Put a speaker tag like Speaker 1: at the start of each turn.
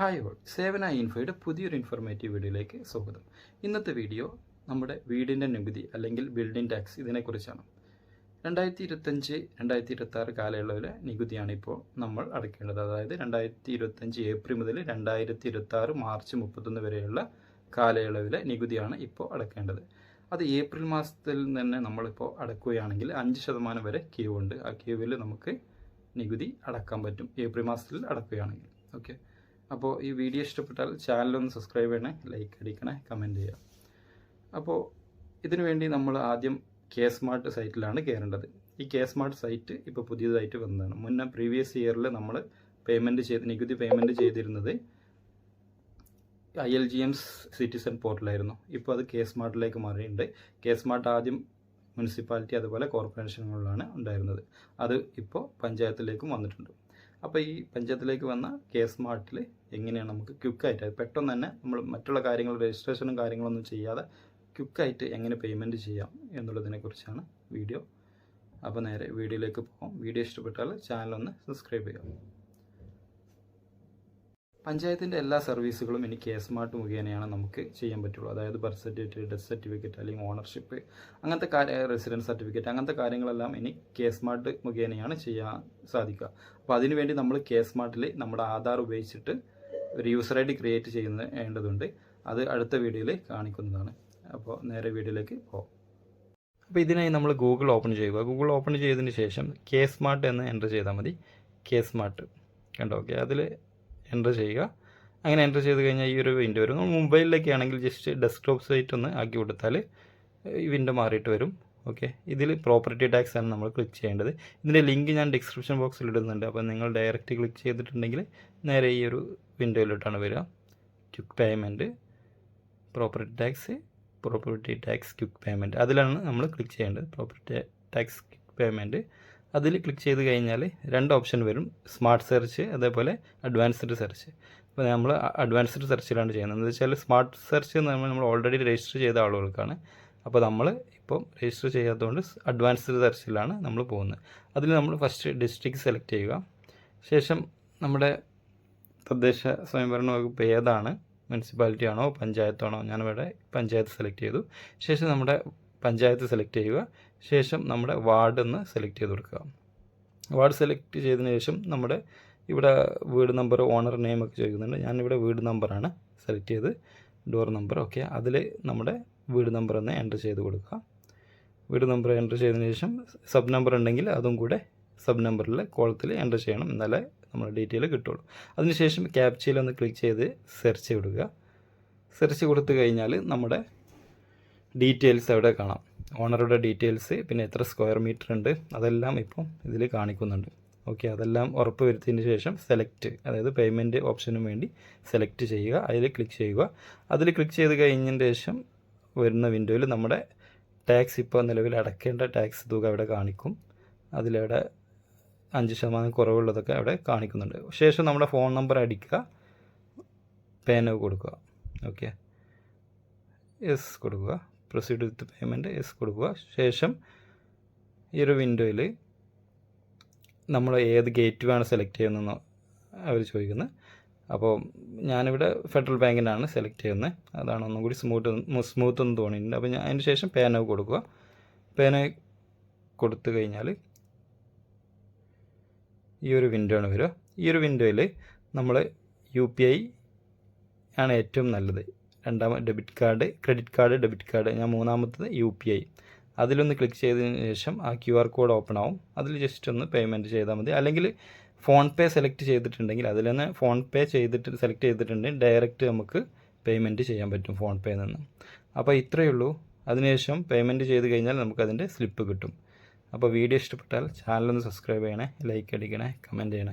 Speaker 1: Hi all സേവന ഇൻഫോയുടെ പുതിയൊരു informative വീഡിയോയിലേക്ക് സ്വാഗതം. ഇന്നത്തെ വീഡിയോ നമ്മുടെ വീടിന്റെ നികുതി അല്ലെങ്കിൽ ബിൽഡിംഗ് ടാക്സ് ഇതിനെക്കുറിച്ചാണ്. രണ്ടായിരത്തി ഇരുപത്തഞ്ച് രണ്ടായിരത്തി ഇരുപത്തി ആറ് കാലയളവിലെ നികുതിയാണ് ഇപ്പോൾ നമ്മൾ അടയ്ക്കേണ്ടത്. അതായത് രണ്ടായിരത്തി ഇരുപത്തഞ്ച് ഏപ്രിൽ മുതൽ രണ്ടായിരത്തി ഇരുപത്തി ആറ് മാർച്ച് മുപ്പത്തൊന്ന് വരെയുള്ള കാലയളവിലെ നികുതിയാണ് ഇപ്പോൾ അടയ്ക്കേണ്ടത്. അത് ഏപ്രിൽ മാസത്തിൽ തന്നെ നമ്മളിപ്പോൾ അടക്കുകയാണെങ്കിൽ അഞ്ച് ശതമാനം വരെ ക്യൂ ഉണ്ട്. ആ ക്യൂവിൽ നമുക്ക് നികുതി അടക്കാൻ പറ്റും. ഏപ്രിൽ മാസത്തിൽ അടക്കുകയാണെങ്കിൽ. ഓക്കെ. അപ്പോൾ ഈ വീഡിയോ ഇഷ്ടപ്പെട്ടാൽ ചാനലൊന്ന് സബ്സ്ക്രൈബ് ചെയ്യണേ ലൈക്ക് അടിക്കണേ കമന്റ് ചെയ്യുക. അപ്പോൾ ഇതിനു വേണ്ടി നമ്മൾ ആദ്യം കെ സ്മാർട്ട് സൈറ്റിലാണ് കയറേണ്ടത് ഈ കെ സ്മാർട്ട് സൈറ്റ് ഇപ്പോൾ പുതിയതായിട്ട് വന്നതാണ്. മുന്നേ പ്രീവിയസ് ഇയറിൽ നമ്മൾ പേയ്മെന്റ് ചെയ്ത് നികുതി പേയ്മെന്റ് ചെയ്തിരുന്നത് I L G M citizen പോർട്ടലായിരുന്നു ഇപ്പോൾ അത് കെ സ്മാർട്ടിലേക്ക് മാറിയിട്ടുണ്ട്. കെ സ്മാർട്ട് ആദ്യം മുനിസിപ്പാലിറ്റി അതുപോലെ കോർപ്പറേഷനുകളിലാണ് ഉണ്ടായിരുന്നത്. അത് ഇപ്പോൾ പഞ്ചായത്തിലേക്കും വന്നിട്ടുണ്ട്. അപ്പോൾ ഈ പഞ്ചായത്തിലേക്ക് വന്ന കെ സ്മാർട്ടിൽ എങ്ങനെയാണ് നമുക്ക് ക്വിക്കായിട്ട് പെട്ടെന്ന് തന്നെ നമ്മൾ മറ്റുള്ള കാര്യങ്ങൾ രജിസ്ട്രേഷനും കാര്യങ്ങളൊന്നും ചെയ്യാതെ ക്വിക്കായിട്ട് എങ്ങനെ പേയ്മെന്റ് ചെയ്യാം എന്നുള്ളതിനെക്കുറിച്ചാണ് വീഡിയോ. അപ്പോൾ നേരെ വീഡിയോയിലേക്ക് പോകാം. വീഡിയോ ഇഷ്ടപ്പെട്ടാൽ ചാനൽ ഒന്ന് സബ്സ്ക്രൈബ് ചെയ്യാം പഞ്ചായത്തിന്റെ എല്ലാ സർവീസുകളും ഇനി കെ സ്മാർട്ട് മുഖേനയാണ് നമുക്ക് ചെയ്യാൻ പറ്റുള്ളൂ. അതായത് ബർത്ത് സർട്ടിഫിക്കറ്റ് ഡെത്ത് സർട്ടിഫിക്കറ്റ് അല്ലെങ്കിൽ ഓണർഷിപ്പ് അങ്ങനത്തെ കാര്യ റെസിഡൻസ് സർട്ടിഫിക്കറ്റ് അങ്ങനത്തെ കാര്യങ്ങളെല്ലാം ഇനി കെ സ്മാർട്ട് മുഖേനയാണ് ചെയ്യാൻ സാധിക്കുക. അപ്പോൾ അതിനുവേണ്ടി നമ്മൾ കെ സ്മാർട്ടിൽ നമ്മുടെ ആധാർ ഉപയോഗിച്ചിട്ട് ഒരു യൂസർ ഐ ഡി ക്രിയേറ്റ് ചെയ്യേണ്ടതുണ്ട് അത് അടുത്ത വീഡിയോയിൽ കാണിക്കുന്നതാണ്. അപ്പോൾ നേരെ വീഡിയോയിലേക്ക് പോകാം. അപ്പോൾ ഇതിനായി നമ്മൾ ഗൂഗിൾ ഓപ്പൺ ചെയ്യുക. ഗൂഗിൾ ഓപ്പൺ ചെയ്തതിന് ശേഷം കെ സ്മാർട്ട് എന്ന് എന്റർ ചെയ്താൽ മതി. K smart. കണ്ടോ? ഓക്കെ. അതിൽ എന്റർ ചെയ്യുക. അങ്ങനെ എന്റർ ചെയ്ത് കഴിഞ്ഞാൽ ഈ ഒരു വിൻഡോ വരും. മൊബൈലിലേക്ക് ആണെങ്കിൽ ജസ്റ്റ് ഡെസ്ക്ടോപ്പ് സൈറ്റ് ഒന്ന് ആക്കി കൊടുത്താൽ ഈ വിൻഡോ മാറിയിട്ട് വരും. ഓക്കെ ഇതിൽ പ്രോപ്പർട്ടി ടാക്സ് ആണ് നമ്മൾ ക്ലിക്ക് ചെയ്യേണ്ടത്. ഇതിന്റെ ലിങ്ക് ഞാൻ ഡിസ്ക്രിപ്ഷൻ ബോക്സിൽ ഇടുന്നുണ്ട്. അപ്പോൾ നിങ്ങൾ ഡയറക്റ്റ് ക്ലിക്ക് ചെയ്തിട്ടുണ്ടെങ്കിൽ നേരെ ഈ ഒരു വിൻഡോയിലോട്ടാണ് വരിക. Quick payment property tax property tax quick payment അതിലാണ് നമ്മൾ ക്ലിക്ക് ചെയ്യേണ്ടത്. പ്രോപ്പർട്ടി ടാക്സ് ക്വിക്ക് പേയ്മെന്റ് അതിൽ ക്ലിക്ക് ചെയ്ത് കഴിഞ്ഞാൽ രണ്ട് ഓപ്ഷൻ വരും. സ്മാർട്ട് സെർച്ച് അതേപോലെ അഡ്വാൻസ്ഡ് സെർച്ച് അപ്പോൾ നമ്മൾ അഡ്വാൻസ്ഡ് സെർച്ചിലാണ് ചെയ്യുന്നത്. എന്ന് വെച്ചാൽ സ്മാർട്ട് സെർച്ച് എന്ന് പറയുമ്പോൾ നമ്മൾ ഓൾറെഡി രജിസ്റ്റർ ചെയ്ത ആളുകൾക്കാണ്. അപ്പോൾ നമ്മൾ ഇപ്പം രജിസ്റ്റർ ചെയ്യാത്തതുകൊണ്ട് അഡ്വാൻസ്ഡ് സെർച്ചിലാണ് നമ്മൾ പോകുന്നത്. അതിൽ നമ്മൾ ഫസ്റ്റ് ഡിസ്ട്രിക്ട് സെലക്ട് ചെയ്യുക. ശേഷം നമ്മുടെ തദ്ദേശ സ്വയംഭരണ വകുപ്പ് ഏതാണ്? മുനിസിപ്പാലിറ്റി ആണോ? പഞ്ചായത്താണോ? ഞാനിവിടെ പഞ്ചായത്ത് സെലക്ട് ചെയ്തു. ശേഷം നമ്മുടെ പഞ്ചായത്ത് സെലക്ട് ചെയ്യുക. ശേഷം നമ്മുടെ വാർഡ് എന്ന് സെലക്ട് ചെയ്ത് കൊടുക്കുക. വാർഡ് സെലക്ട് ചെയ്തതിന് ശേഷം നമ്മുടെ ഇവിടെ വീട് നമ്പർ ഓണർ നെയിം ഒക്കെ ചോദിക്കുന്നുണ്ട്. ഞാനിവിടെ വീട് നമ്പറാണ് സെലക്ട് ചെയ്ത്. Door number okay. അതിൽ നമ്മുടെ വീട് നമ്പർ ഒന്ന് എന്റർ ചെയ്ത് കൊടുക്കുക. വീട് നമ്പർ എന്റർ ചെയ്തതിന് ശേഷം സബ് നമ്പർ ഉണ്ടെങ്കിൽ അതും കൂടെ സബ് നമ്പറിൽ കോളത്തിൽ എന്റർ ചെയ്യണം. എന്നാലേ നമ്മുടെ ഡീറ്റെയിൽ കിട്ടുള്ളൂ. അതിനുശേഷം ക്യാപ്ചയിൽ ഒന്ന് ക്ലിക്ക് ചെയ്ത് സെർച്ച് കൊടുക്കുക. സെർച്ച് കൊടുത്തു കഴിഞ്ഞാൽ നമ്മുടെ ഡീറ്റെയിൽസ് അവിടെ കാണാം? ഓണറുടെ ഡീറ്റെയിൽസ് പിന്നെ എത്ര സ്ക്വയർ മീറ്റർ ഉണ്ട് അതെല്ലാം ഇപ്പം ഇതിൽ കാണിക്കുന്നുണ്ട്. ഓക്കെ അതെല്ലാം ഉറപ്പ് വരുത്തിയതിന് ശേഷം സെലക്ട് അതായത് പേയ്മെന്റ് ഓപ്ഷനും വേണ്ടി സെലക്ട് ചെയ്യുക അതിൽ ക്ലിക്ക് ചെയ്യുക. അതിൽ ക്ലിക്ക് ചെയ്ത് കഴിഞ്ഞതിന് ശേഷം വരുന്ന വിൻഡോയിൽ നമ്മുടെ ടാക്സ് ഇപ്പോൾ നിലവിൽ അടയ്ക്കേണ്ട ടാക്സ് തുക അവിടെ കാണിക്കും. അതിലവിടെ അഞ്ച് ശതമാനം കുറവുള്ളതൊക്കെ അവിടെ കാണിക്കുന്നുണ്ട്. ശേഷം നമ്മുടെ ഫോൺ നമ്പർ അടിക്കുക പേനവ് കൊടുക്കുക. ഓക്കെ യെസ് കൊടുക്കുക. പ്രൊസീഡ് വിത്ത് പേയ്മെന്റ് എസ് കൊടുക്കുക. ശേഷം ഈ ഒരു വിൻഡോയിൽ നമ്മൾ ഏത് ഗേറ്റ് വേണം സെലക്ട് ചെയ്യുന്നതെന്ന് അവർ ചോദിക്കുന്നത് അപ്പോൾ ഞാനിവിടെ ഫെഡറൽ ബാങ്കിനാണ് സെലക്ട് ചെയ്യുന്നത് അതാണ് ഒന്നും കൂടി സ്മൂത്ത് സ്മൂത്ത് എന്ന് തോന്നിയിട്ടുണ്ട്. അപ്പോൾ ഞാൻ അതിന് ശേഷം പേന കൊടുക്കുക. പേന കൊടുത്തു കഴിഞ്ഞാൽ ഈ ഒരു വിൻഡോ ആണ് വരിക. ഈ ഒരു വിൻഡോയിൽ നമ്മൾ യു പി ഐ ആണ് ഏറ്റവും നല്ലത്. രണ്ടാമത് debit card credit card debit card. ഞാൻ മൂന്നാമത്തത് യു പി ഐ. അതിലൊന്ന് ക്ലിക്ക് ചെയ്തതിന് ശേഷം ആ ക്യു ആർ കോഡ് ഓപ്പൺ ആവും. അതിൽ ജസ്റ്റ് ഒന്ന് പേയ്മെന്റ് ചെയ്താൽ മതി. അല്ലെങ്കിൽ ഫോൺ പേ സെലക്ട് ചെയ്തിട്ടുണ്ടെങ്കിൽ അതിൽ തന്നെ ഫോൺ പേ ചെയ്തിട്ട് സെലക്ട് ചെയ്തിട്ടുണ്ടെങ്കിൽ ഡയറക്റ്റ് നമുക്ക് പേയ്മെന്റ് ചെയ്യാൻ പറ്റും ഫോൺ പേ നിന്ന്. അപ്പോൾ ഇത്രയേ ഉള്ളൂ. അതിനുശേഷം പേയ്മെന്റ് ചെയ്ത് കഴിഞ്ഞാൽ നമുക്കതിന്റെ സ്ലിപ്പ് കിട്ടും. അപ്പോൾ വീഡിയോ ഇഷ്ടപ്പെട്ടാൽ ചാനലൊന്ന് സബ്സ്ക്രൈബ് ചെയ്യണേ ലൈക്ക് അടിക്കണേ കമന്റ് ചെയ്യണേ.